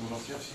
У нас я всі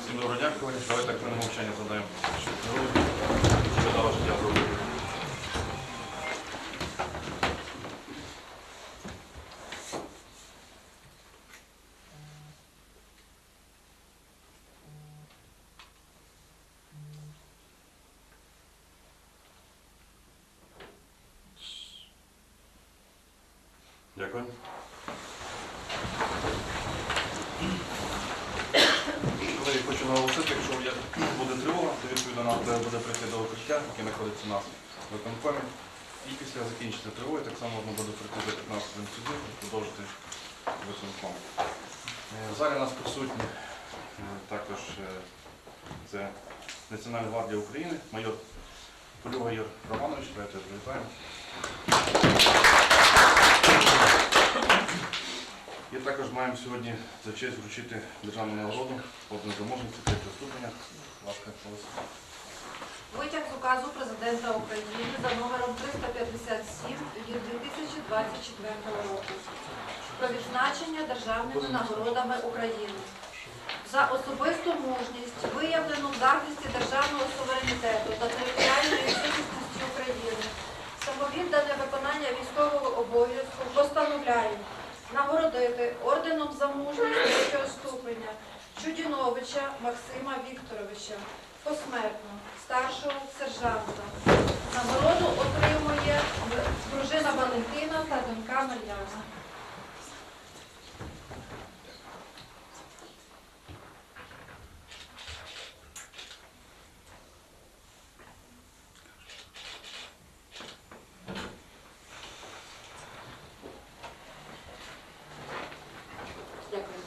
Всім доброго дня. Давайте так на мовчання задаємо. Що Що дало життя зробити? Дякую. Колеги, хочу наголосити, якщо буде тривога, то відповідно нам треба буде прийти до укриття, яке знаходиться у нас в виконкомі. І після закінчення тривоги так само можна буде прийти до 15 хвилин сюди і продовжити виконком. Е, В залі у нас присутні е, також е, це Національна гвардія України, майор Полюга Ігор Романович, давайте привітаємо. І також маємо сьогодні за честь вручити державну нагороду одну заможниці третього ступеня. Ласка. Витяг з указу президента України за номером 357 від 2024 року про відзначення державними нагородами України за особисту мужність, виявлену в захисті державного суверенітету та територіальної цілісності України, самовіддане виконання військового обов'язку постановляю нагородити орденом за мужність ступеня Чудіновича Максима Вікторовича посмертно старшого сержанта. Нагороду отримує дружина Валентина та донька Мар'яна. Дякую.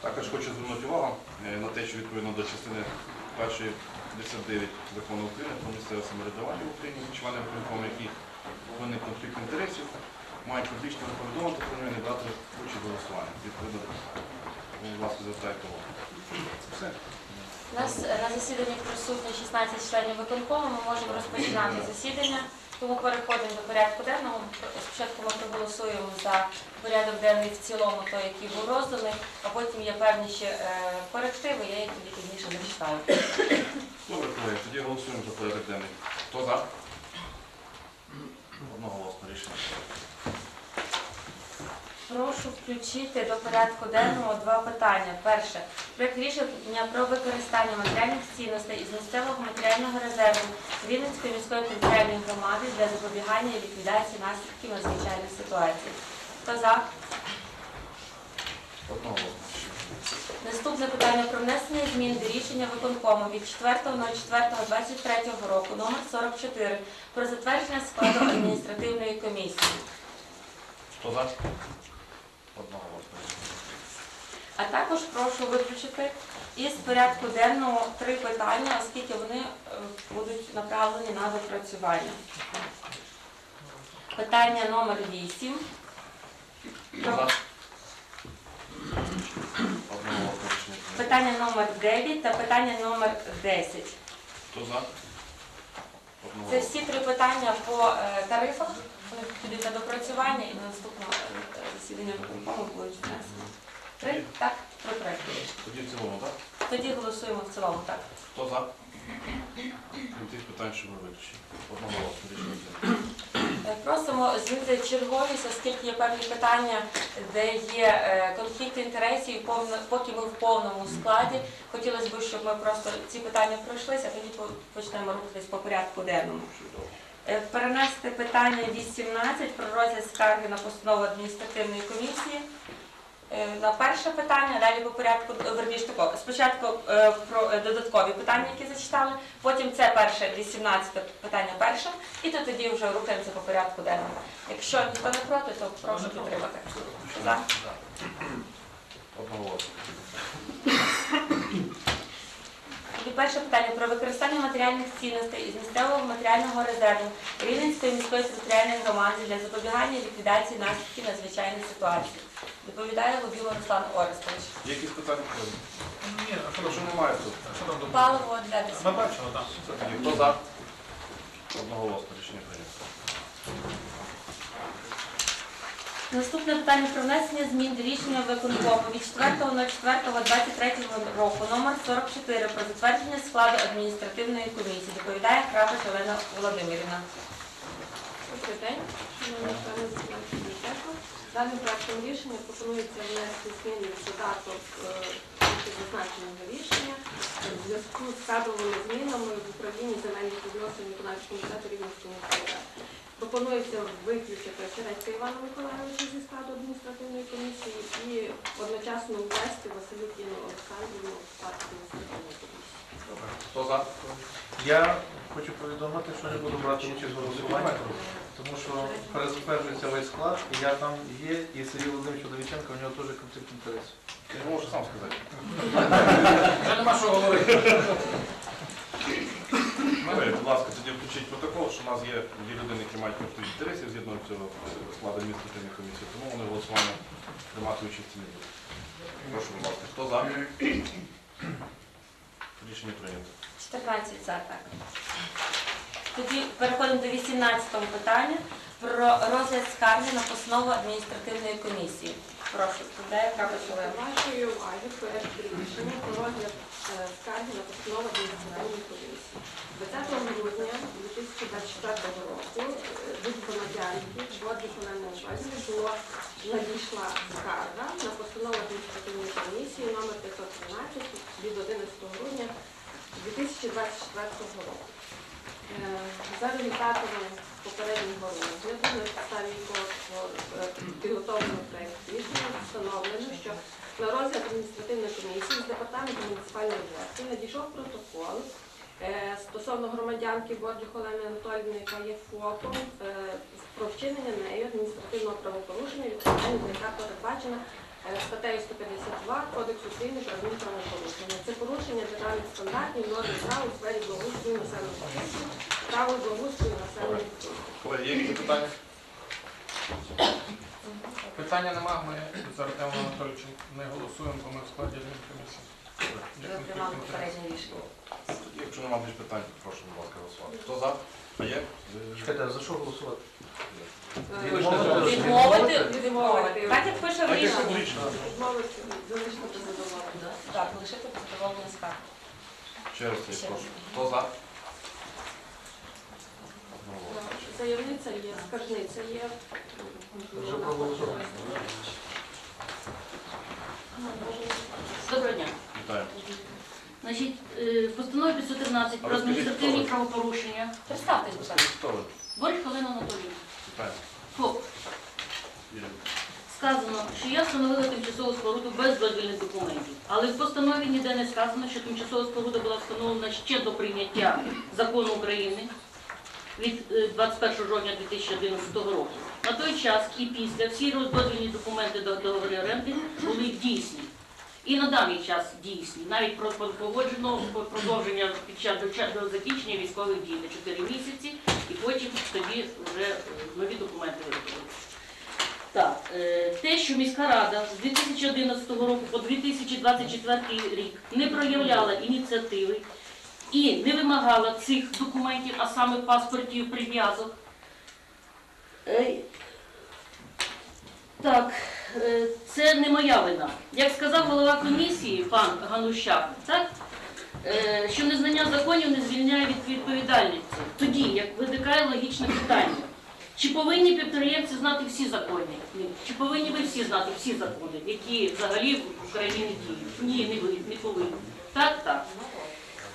Також хочу звернути увагу е, на те, що відповідно до частини першої 59 закону України про місцеве самоврядування в Україні, члени виконкому, яких виник конфлікт інтересів, мають публічно повідомити про нього і не брати участь в голосуванні. Відповідно, будь ласка, звертайте увагу. Це все. У нас на засіданні присутні 16 членів виконкому. Ми можемо розпочинати засідання, тому переходимо до порядку денного. Спочатку ми проголосуємо за порядок денний в цілому, той, який був розданий, а потім є певні ще е, корективи, я їх тоді пізніше зачитаю. Добре, колеги, тоді голосуємо за порядок денний. Хто за? Одноголосно рішення. Прошу включити до порядку денного два питання. Перше. Проект рішення про використання матеріальних цінностей із місцевого матеріального резерву Рівненської міської територіальної громади для запобігання і ліквідації наслідків надзвичайних ситуацій. Хто за? Наступне питання про внесення змін до рішення виконкому від 4.04.23 року номер 44 про затвердження складу адміністративної комісії. Хто за? Одноголосно. А також прошу виключити Із порядку денного три питання, оскільки вони е, будуть направлені на допрацювання. Питання номер 8. Хто за? Одноголосно рішення прийнято. Питання номер 9 та питання номер 10. Хто за? Це всі три питання по е, тарифах. Вони підуть на допрацювання і на наступному е, засіданні виконкому будуть внесені. Три? Так? Три проекти. Тоді в цілому, так? Тоді голосуємо в цілому, так. Хто за? Крім тих питань, що ми виключили. Одноголосно рішення прийнято. Е, Просимо змінити черговість, оскільки є певні питання, де є е, конфлікти інтересів, і повно- поки ми в повному складі. Хотілося б, щоб ми просто ці питання пройшлися, а тоді по- почнемо рухатись по порядку денному. Е, Перенести питання 18 про розгляд скарги на постанову адміністративної комісії. Е, На перше питання, далі по порядку, е, верніше тако, спочатку е, про е, додаткові питання, які зачитали, потім це перше, 18 питання перше, і то тоді вже рухаємося по порядку денному. Якщо ніхто не проти, то прошу підтримати. За. Одноголосно. І перше питання про використання матеріальних цінностей із місцевого матеріального резерву Рівненської міської територіальної громади для запобігання і ліквідації наслідків надзвичайної ситуації. Доповідає Лобіло Руслан Орестович. Якісь питання? Ні, а що що немає тут. А що там до Паливо для Ми бачили, так. Все тоді. Хто за? Одноголосно рішення прийнято. Наступне питання про внесення змін до рішення виконкому від 4.04.23 року номер 44 про затвердження складу адміністративної комісії. Доповідає Крапець Олена Володимирівна. Добрий день. Даним проектом рішення пропонується внести зміни в додаток е, зазначеного рішення в зв'язку з кадровими змінами в управлінні земельних відносин виконавчого комітету Рівненської міської. Пропонується виключити Середька Івана Миколайовича зі складу адміністративної комісії і одночасно ввести Василютіну Олександрівну в склад адміністративної комісії. Хто за? Я хочу повідомити, що не буду брати участь в голосуванні, тому що перезатверджується весь склад, і я там є, і Сергій Володимирович Чоловіченко, у нього теж конфлікт інтересів. Я можу сам сказати. Вже нема що говорити. Будь ласка, тоді включіть протокол, що у нас є дві людини, які мають конфлікт інтересів згідно цього складу адміністративної комісії, тому вони в голосуванні приймати участь не будуть. Прошу, будь ласка, хто за? Рішення прийнято. 14 за так. Тоді переходимо до 18 питання про розгляд скарги на постанову адміністративної комісії. Прошу, Крапець До Олена. вашої уваги проект рішення про розгляд скарги на постанову адміністративної комісії. 20 грудня 2024 року від громадянки Борді Олени Іванівни було надійшла скарга на постанову адміністративної комісії номер 513 від 11 грудня 2024 року. За результатами попереднього розгляду на підставі якого е, підготовлено проєкт рішення встановлено, що на розгляд адміністративної комісії з департаменту муніципальної власті надійшов протокол е, стосовно громадянки Бордюх Олени Анатоліївни, яка є ФОПом, е, про вчинення нею адміністративного правопорушення, відповідальність яка передбачена статтею 152 Кодексу України про адмінправопорушення. Це порушення державних стандартів, норм прав у сфері благоустрою населених пунктів, право благоустрою населених пунктів. Колеги, є якісь питання? Питання нема, ми з Артемом Анатолійовичем не голосуємо, бо ми в складі комісії. Ви приймали попереднє рішення. Якщо немає більш питань, прошу, будь ласка, голосувати. Хто за? А є? Чекайте, а за що голосувати? Е, Відмовити. Відмовити. Так як пише в рішенні. Відмовити, залишити задоволення. Так, лишити задоволення скарги. Ще раз я прошу. Хто за? Заявниця є, скаржниця є. Вже проголосували. Доброго дня. Вітаю. Значить, е, в постанові 513 про адміністративні правопорушення Представтесь, будь ласка. Вітаю. ФОП. Ірина. Сказано, що я встановила тимчасову споруду без дозвільних документів. Але в постанові ніде не сказано, що тимчасова споруда була встановлена ще до прийняття закону України від е, 21 жовтня 2011 року. На той час і після всі дозвільні документи до договору оренди були дійсні. І на даний час дійсні. Навіть про погоджено продовження під час до, закінчення військових дій на 4 місяці, і потім тоді вже е, нові документи виготовили. Так, е, те, що міська рада з 2011 року по 2024 рік не проявляла ініціативи і не вимагала цих документів, а саме паспортів прив'язок. Е, Так, це не моя вина. Як сказав голова комісії, пан Ганущак, так? е, що незнання законів не звільняє від відповідальності. Тоді, як виникає логічне питання, чи повинні підприємці знати всі закони? Ні. Чи повинні ви всі знати всі закони, які взагалі в Україні діють? Ні, не не повинні. Так, так.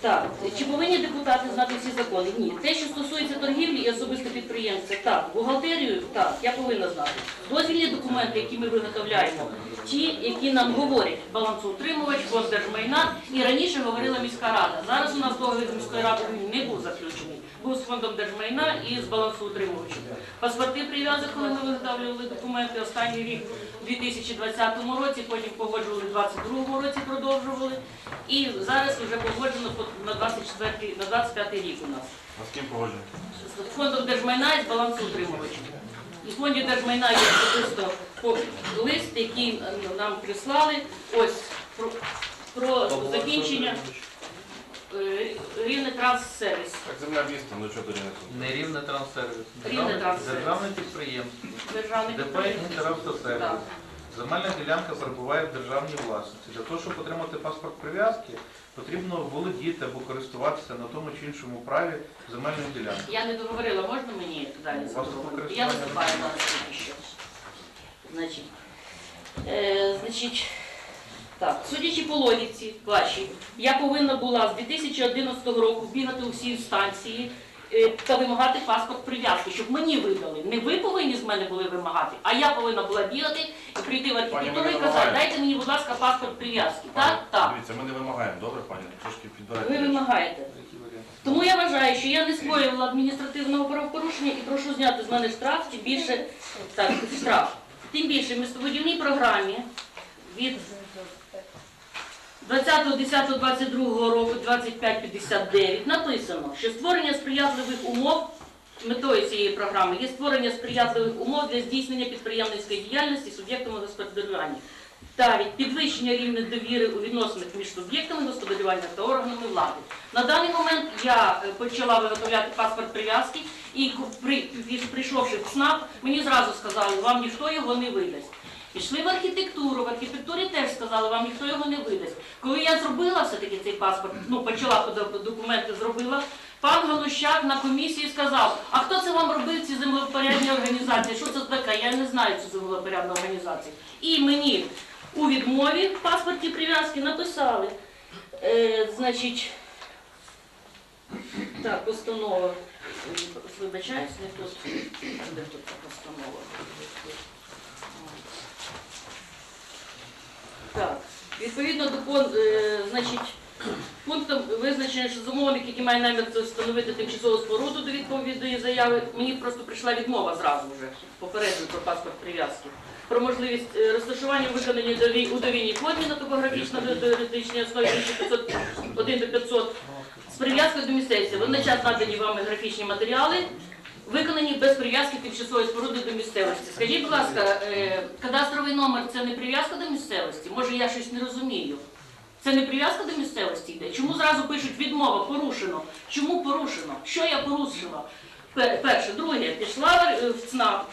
Так, чи повинні депутати знати всі закони? Ні. Те, що стосується торгівлі і особисто підприємця, так. Бухгалтерію, так, я повинна знати. Дозвільні документи, які ми виготовляємо, ті, які нам говорять балансоутримувач, фонд держмайна, і раніше говорила міська рада. Зараз у нас договір з міською радою не був заключений. Був з фондом держмайна і з балансоутримувачем. Паспорти прив'язок, коли ми виготовлювали документи, останній рік 2020 році, потім погоджували у 2022 році, продовжували. І зараз вже погоджено на 24 на 25 рік у нас. А з ким погоджено? З фондом держмайна і з балансоутримувачем. І в фонді держмайна є особисто по- лист, який нам прислали. Ось про, про закінчення рівне транссервіс. Так земля міста, ну чого тоді не тут? Не рівне транссервіс. Рівне Державне- транссервіс. Державне підприємство. Державний ДП підприємство. «Інтеравтосервіс». Так. Земельна ділянка перебуває в державній власності. Для того, щоб отримати паспорт прив'язки, потрібно володіти або користуватися на тому чи іншому праві земельної ділянки. Я не договорила, можна мені далі вас? Я користування виступаю зараз тільки що. Значить, е, значить, так, судячи по логіці вашій, я повинна була з 2011 року бігати у всі інстанції е, та вимагати паспорт прив'язки, щоб мені видали. Не ви повинні з мене були вимагати, а я повинна була бігати і прийти в архітектуру і казати, дайте мені, будь ласка, паспорт прив'язки. Так? Так. Дивіться, ми не вимагаємо, добре, пані? Трошки підбирайте. Ви вимагаєте. Тому я вважаю, що я не скоювала адміністративного правопорушення і прошу зняти з мене штраф, тим більше так, штраф. Тим більше в містобудівній програмі від 20.10.22 року 2559 написано, що створення сприятливих умов метою цієї програми є створення сприятливих умов для здійснення підприємницької діяльності суб'єктами господарювання та підвищення рівня довіри у відносинах між суб'єктами господарювання та органами влади. На даний момент я е, почала виготовляти паспорт прив'язки і прийшовши в ЦНАП, мені зразу сказали, вам ніхто його не видасть. Пішли в архітектуру, в архітектурі теж сказали, вам ніхто його не видасть. Коли я зробила все-таки цей паспорт, ну почала документи зробила, пан Галущак на комісії сказав, а хто це вам робив ці землевпорядні організації? Що це таке? Я не знаю цю землевпорядну організацію. І мені у відмові в паспорті прив'язки написали, е, значить, так, постанова. Вибачаюсь, не тут. Де тут постанова? Так, відповідно до пон- е, значить, пунктом визначено, що замовник, який має намір встановити тимчасову споруду до відповідної заяви, мені просто прийшла відмова зразу вже, попереджую про паспорт прив'язки. Про можливість е, розташування виконання дові- у довільній формі на топографічно-юридичній основі 501 до 500 з прив'язкою до місцевості. Водночас надані вами графічні матеріали, виконані без прив'язки тимчасової споруди до місцевості. Скажіть, будь ласка, е, кадастровий номер це не прив'язка до місцевості? Може я щось не розумію? Це не прив'язка до місцевості йде? Чому зразу пишуть відмова, порушено? Чому порушено? Що я порушила? Перше, друге, пішла е, в ЦНАП.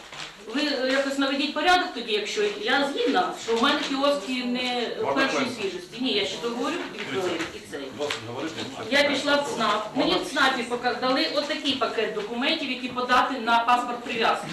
Ви якось наведіть порядок тоді, якщо я згідна, що в мене кіоски не Можна першої хвилинку? свіжості. Ні, я ще договорю дві і цей. Досить говорити. Я пішла в ЦНАП. Мені в ЦНАПі пока- дали отакий пакет документів, які подати на паспорт прив'язки.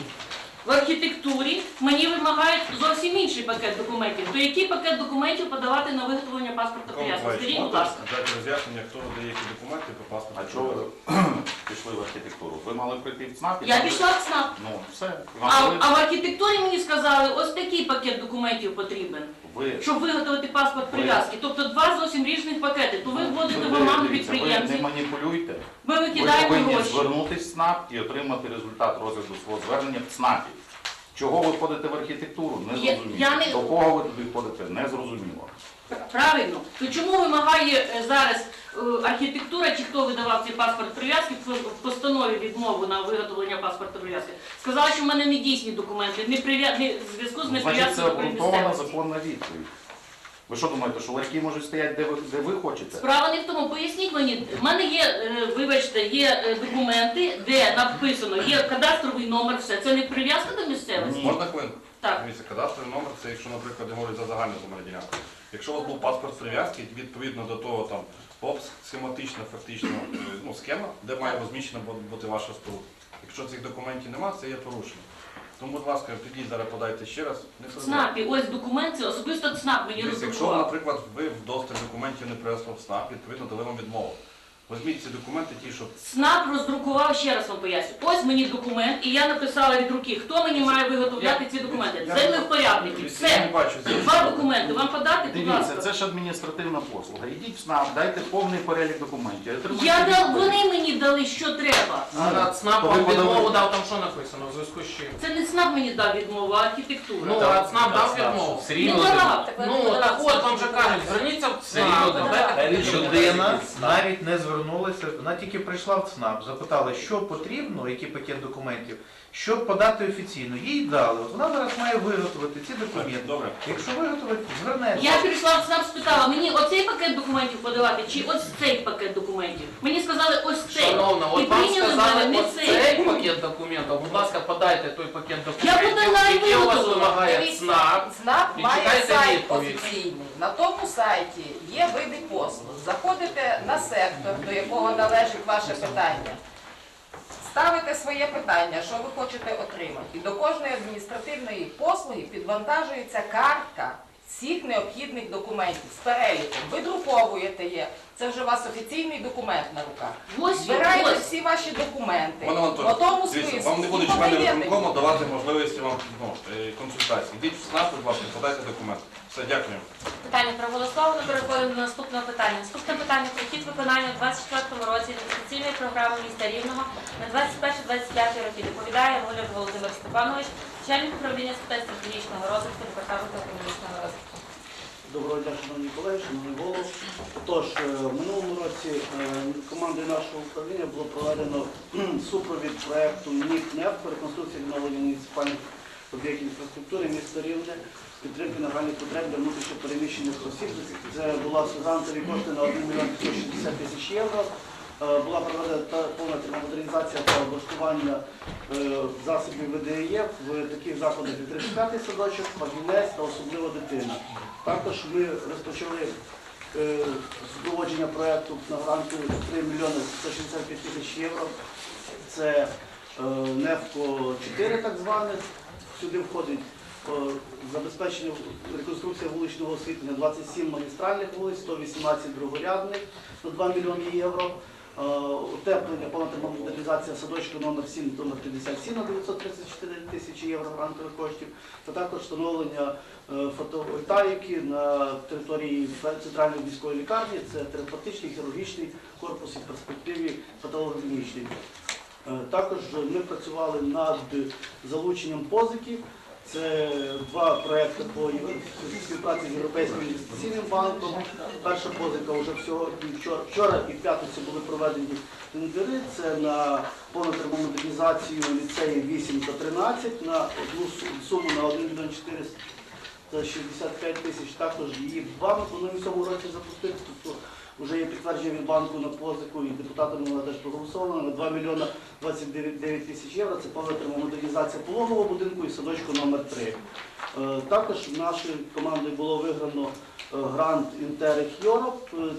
В архітектурі мені вимагають зовсім інший пакет документів. То який пакет документів подавати на виготовлення паспорта прив'язки? Скажіть, будь ласка. Дайте роз'яснення, хто видає які документи по паспорту. А чого ви пішли в архітектуру? Ви мали прийти в ЦНАП? і Я там- пішла в ЦНАП. Ну, все. А, а в архітектурі мені сказали, ось такий пакет документів потрібен, ви, щоб виготовити паспорт прив'язки. Тобто два зовсім різних пакети. То ви вводите в оману дивіться, ви не підприємців, маніпулюйте. ми Ви повинні гроші. звернутися в ЦНАП і отримати результат розгляду свого звернення в ЦНАПі. Чого ви входите в архітектуру? Не Я- зрозуміло. я не- До кого ви туди входите? Не зрозуміло. Правильно. То чому вимагає е, зараз е, архітектура, чи хто видавав цей паспорт прив'язки в постанові відмову на виготовлення паспорта прив'язки? Сказала, що в мене не дійсні документи, не прив'я... не в зв'язку з Значить, це неприв'язкою до обґрунтована місцевості. законна відповідь. Ви що думаєте, що ларьки можуть стояти де ви, де ви хочете? Справа не в тому, поясніть мені, в мене є, е, вибачте, є е, документи, де написано, є кадастровий номер, все. Це не прив'язка до місцевості? Ні. Можна хвилинку? Так. Дивіться, кадастровий номер це якщо, наприклад, я говорю за загальну земельну ділянку. Якщо у вас був паспорт прив'язки, відповідно до того там ОПС, схематична, фактично е, ну, схема, де має розміщена бути ваша спілка. Якщо цих документів немає, це є порушення. Тому, будь ласка, підіть зараз подайте ще раз. Не. ЦНАПі, ось документ, це особисто ЦНАП мені Дивіться, Якщо, наприклад, ви в доступ документів не принесли в СНАП, відповідно дали вам відмову. Візьміть ці документи, ті, що СНАП роздрукував, ще раз вам поясню. Ось мені документ, і я написала від руки, хто мені має виготовляти ці документи. Я- я не Все. бачу ці Два документи. Вам подати, будь Дивіться, ласка. це ж адміністративна послуга. Ідіть в СНАП, дайте повний перелік документів. Я дав, відповідь. вони мені дали, що треба. А ЦНАП То вам подали- відмову дав там що написано в зв'язку з чим? Це не ЦНАП мені дав відмову, а архітектура. Ну, а ЦНАП дав відмову. Все Не давав. Так Ну, так от вам же кажуть, зверніться в ЦНАП, людина навіть не звернулася, вона тільки прийшла в ЦНАП, запитала, що потрібно, який пакет документів, щоб подати офіційно. Їй дали. От вона зараз має виготовити ці документи. Добре. Якщо виготовити, звернеться. Я прийшла в ЦНАП, спитала, мені оцей пакет документів подавати, чи ось цей пакет документів. І от вам прийняли мене сказали не ось цей. цей пакет документів. Будь ласка, подайте той пакет Я документів, подала і який у вас виготовила. вимагає Дивіться, ЦНАП. ЦНАП І має чекайте сайт відповідь. офіційний. На тому сайті є види послуг. Заходите на сектор, до якого належить ваше питання. Ставите своє питання, що ви хочете отримати. І до кожної адміністративної послуги підвантажується картка всіх необхідних документів з переліком. Ви друковуєте є. Це вже у вас офіційний документ на руках. Ось він, ось. всі ваші документи. Пане По тому дивіться, списку вам не будуть і члени подаєте. виконкому давати можливості вам ну, е, консультацій. Йдіть в СНАП, будь ласка, подайте документи. Все, дякую. Питання проголосовано. Переходимо до наступного питання. Наступне питання про хід виконання у 2024 році інвестиційної програми міста Рівного на 21-25 роки. Доповідає Гуляк Володимир Степанович, начальник управління з питань стратегічного розвитку департаменту економічного розвитку. Доброго дня, шановні колеги, шановний голову. Тож, е, в минулому році е, командою нашого управління було проведено супровід проєкту НІК-НЕФ реконструкція відновлення муніципальних об'єктів інфраструктури міста Рівне, підтримки нагальних потреб для внутрішньо переміщених осіб. Це була грантові кошти на 1 мільйон 160 тисяч євро. Е, Була проведена повна модернізація та облаштування е, засобів ВДЄ в таких закладах, як 35-й садочок, Фагінець та особливо дитина. Також ми розпочали е, доводження проєкту на гранту 3 мільйони 165 тисяч євро. Це е, НЕФКО 4 так зване. Сюди входить е, забезпечення реконструкція вуличного освітлення 27 магістральних вулиць, 118 другорядних на 2 мільйони євро. Е, Утеплення, повна термомодернізація садочка номер 7 номер 57 на 934 тисячі євро грантових коштів, та також встановлення е, фотовольтаїки на території центральної міської лікарні. Це терапевтичний, хірургічний корпус і в перспективі патологоклінічний. Е, Також ми працювали над залученням позиків. Це два проекти по співпраці з Європейським інвестиційним банком. Перша позика вже сьогодні, вчора, вчора і в п'ятницю були проведені тендери. Це на повну термомодернізацію ліцеїв 8 та 13 на одну суму на 1 мільйон 400 та 65 тисяч. Також її банк планує в цьому році запустити. Тобто вже є підтвердження від банку на позику і депутатами вона теж проголосована на 2 мільйона 29 тисяч євро. Це повна термомодернізація пологового будинку і садочку номер 3 Е, Також нашою командою було виграно е, грант Interreg Europe. Е,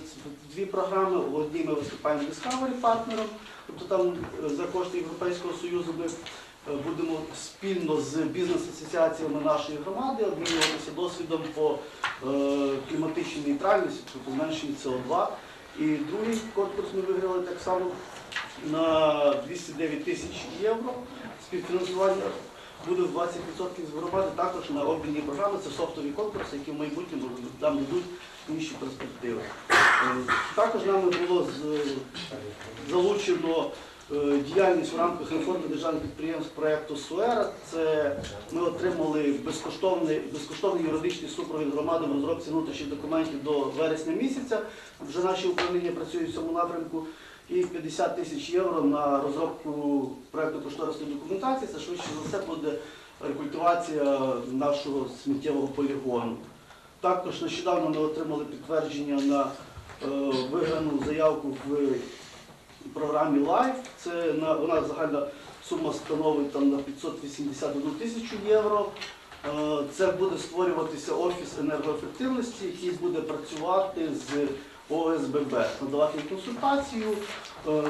Дві програми. В одній ми виступаємо Discovery партнером, тобто там за кошти Європейського Союзу ми будемо спільно з бізнес-асоціаціями нашої громади обмінюватися досвідом по е, кліматичній нейтральності, тобто зменшенні СО2. І другий конкурс ми виграли так само на 209 тисяч євро. Співфінансування буде в 20% з громади, також на обмінні програми. Це софтові конкурси, які в майбутньому нам дадуть інші перспективи. Е, Також нами було залучено е, діяльність в рамках реформи державних підприємств проєкту СУЕР. Це ми отримали безкоштовний, безкоштовний юридичний супровід громади в розробці внутрішніх документів до вересня місяця. Вже наші управління працюють в цьому напрямку. І 50 тисяч євро на розробку проєкту кошторисної документації. Це швидше за все буде рекультивація нашого сміттєвого полігону. Також нещодавно ми отримали підтвердження на е, виграну заявку в програмі Life. Це на вона загальна сума становить там на 581 тисячу євро. Е, Це буде створюватися офіс енергоефективності, який буде працювати з ОСББ, надавати консультацію. Е,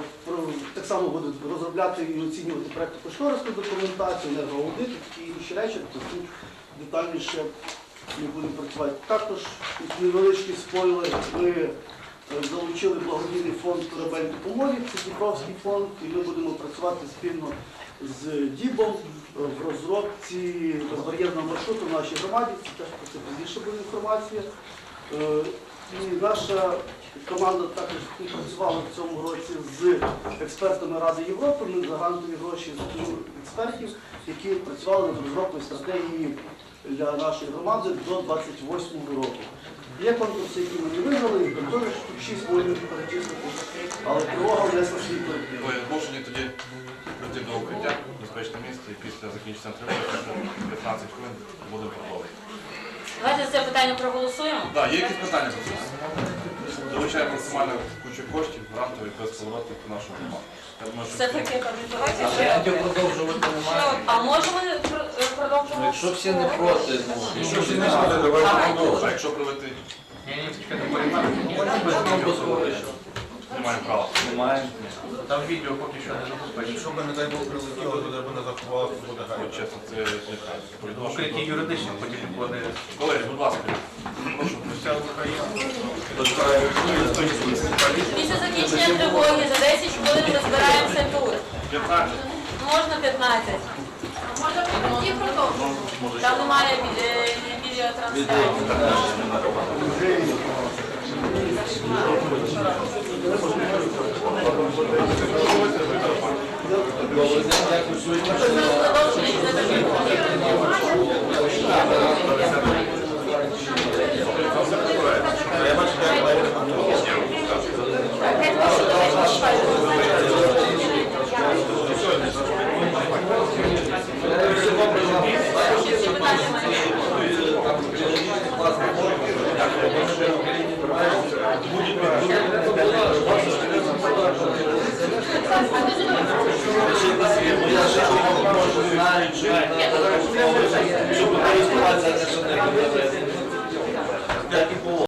Так само буде розробляти і оцінювати проєкту кошторисну документацію, енергоаудит і інші речі. Тобто тут детальніше ми будемо працювати. Також невеличкий спойлер. Ми залучили благодійний фонд корабель допомоги, це Дніпровський фонд, і ми будемо працювати спільно з Дібом в розробці безбар'єрного маршруту в нашій громаді. Це теж про це пізніше буде інформація. Е, І наша команда також співпрацювала в цьому році з експертами Ради Європи. Ми за грантові гроші з експертів, які працювали над розробкою стратегії для нашої громади до 28 року. Є конкурси, які ми не виграли, і контори тут 6 воїнів перечислити, але тривога внесла свій коректив. Ви змушені тоді прийти до укриття, безпечне місце, і після закінчення тривоги, 15 хвилин будемо продовжувати. Давайте за це питання проголосуємо. Так, є якісь питання про це? Долучаємо максимальну кучу коштів, грантові, безповоротних до нашого громаду. Я думаю, що Все таки давайте ще. Варіантів продовжувати немає. А можемо пр- е, продовжувати? Якщо всі не проти, ну, якщо всі не проти, А давайте продовжуємо. якщо провести... Ні, ні, чекайте, порівняти. Не маємо права. Немає. Там відео поки що не забезпечено. Якщо б, не дай Бог, прилетіло, то де б не заховалося, то буде От, гарно. Чесно, це не Укриті юридичних потім вони Колеги, будь ласка, прошу. вся Україна. Після закінчення тривоги за 10 хвилин ми збираємося тут. 15. Можна 15. Можна прийти продовжувати. Там немає віде- відеотрансляції.